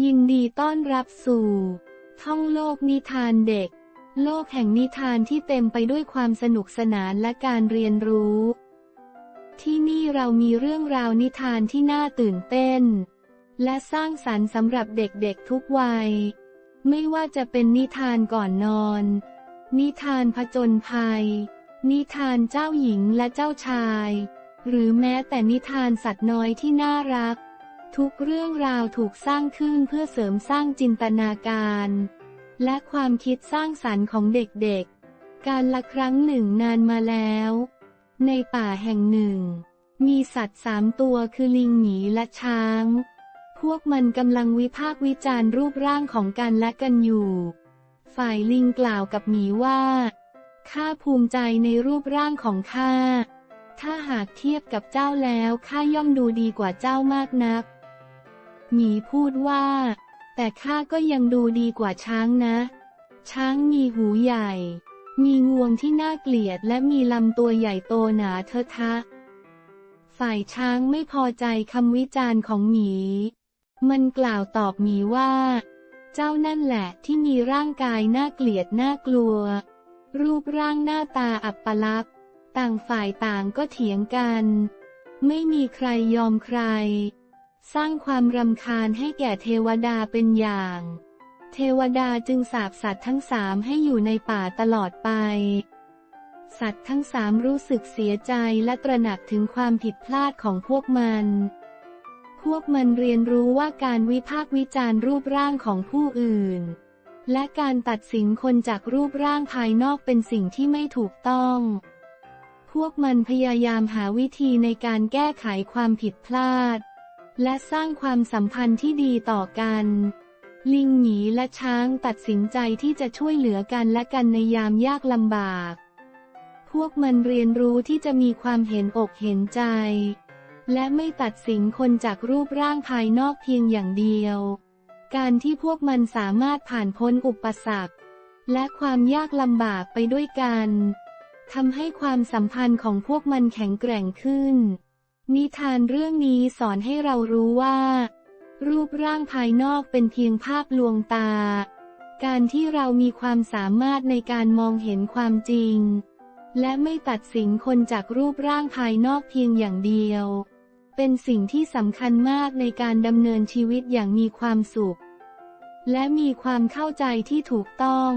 ยินดีต้อนรับสู่ ท่องโลกนิทานเด็ก โลกแห่งนิทานที่เต็มไปด้วยความสนุกสนานและการเรียนรู้ ที่นี่เรามีเรื่องราวนิทานที่น่าตื่นเต้น และสร้างสรรค์สำหรับเด็กๆทุกวัย ไม่ว่าจะเป็นนิทานก่อนนอน นิทานผจญภัย นิทานเจ้าหญิงและเจ้าชาย หรือแม้แต่นิทานสัตว์น้อยที่น่ารัก ทุกเรื่องราวถูกสร้างขึ้นเพื่อเสริมสร้างจินตนาการ และความคิดสร้างสรรค์ของเด็กๆ การละครั้งหนึ่งนานมาแล้ว ในป่าแห่งหนึ่ง มีสัตว์สามตัวคือลิงหมีและช้าง พวกมันกำลังวิพากษ์วิจารณ์รูปร่างของกันและกันอยู่ ฝ่ายลิงกล่าวกับหมีว่าข้าภูมิใจในรูปร่างของข้า ถ้าหากเทียบกับเจ้าแล้วข้าย่อมดูดีกว่าเจ้ามากนัก หมีพูดว่า แต่ข้าก็ยังดูดีกว่าช้างนะ ช้างมีหูใหญ่ มีงวงที่น่าเกลียดและมีลำตัวใหญ่โตหนาเทอะทะ ฝ่ายช้างไม่พอใจคำวิจารณ์ของหมี มันกล่าวตอบหมีว่า เจ้านั่นแหละที่มีร่างกายน่าเกลียดน่ากลัว รูปร่างหน้าตาอับปลักษณ์ต่างฝ่ายต่างก็เถียงกัน ไม่มีใครยอมใคร สร้างความรำคาญให้แก่เทวดาเป็นอย่าง เทวดาจึงสาปสัตว์ทั้งสามให้อยู่ในป่าตลอดไป สัตว์ทั้งสามรู้สึกเสียใจและตระหนักถึงความผิดพลาดของพวกมัน พวกมันเรียนรู้ว่าการวิพากษ์วิจารณ์รูปร่างของผู้อื่น และการตัดสินคนจากรูปร่างภายนอกเป็นสิ่งที่ไม่ถูกต้องพวกมันพยายามหาวิธีในการแก้ไขความผิดพลาด และสร้างความสัมพันธ์ที่ดีต่อกัน ลิงหมีและช้างตัดสินใจที่จะช่วยเหลือกันและกันในยามยากลำบาก พวกมันเรียนรู้ที่จะมีความเห็นอกเห็นใจ และไม่ตัดสินคนจากรูปร่างภายนอกเพียงอย่างเดียว การที่พวกมันสามารถผ่านพ้นอุปสรรค และความยากลำบากไปด้วยกันทำให้ความสัมพันธ์ของพวกมันแข็งแกร่งขึ้น นิทานเรื่องนี้สอนให้เรารู้ว่า รูปร่างภายนอกเป็นเพียงภาพลวงตา การที่เรามีความสามารถในการมองเห็นความจริง และไม่ตัดสินคนจากรูปร่างภายนอกเพียงอย่างเดียว เป็นสิ่งที่สำคัญมากในการดำเนินชีวิตอย่างมีความสุข และมีความเข้าใจที่ถูกต้อง